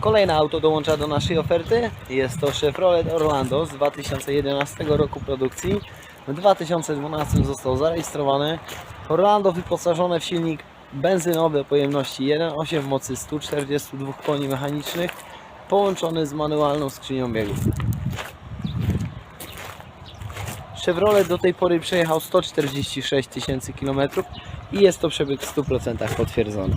Kolejne auto dołącza do naszej oferty. Jest to Chevrolet Orlando z 2011 roku produkcji. W 2012 został zarejestrowany. Orlando wyposażone w silnik benzynowy pojemności 1.8 mocy 142 koni mechanicznych połączony z manualną skrzynią biegów. Chevrolet do tej pory przejechał 146 tysięcy km i jest to przebieg w 100% potwierdzony.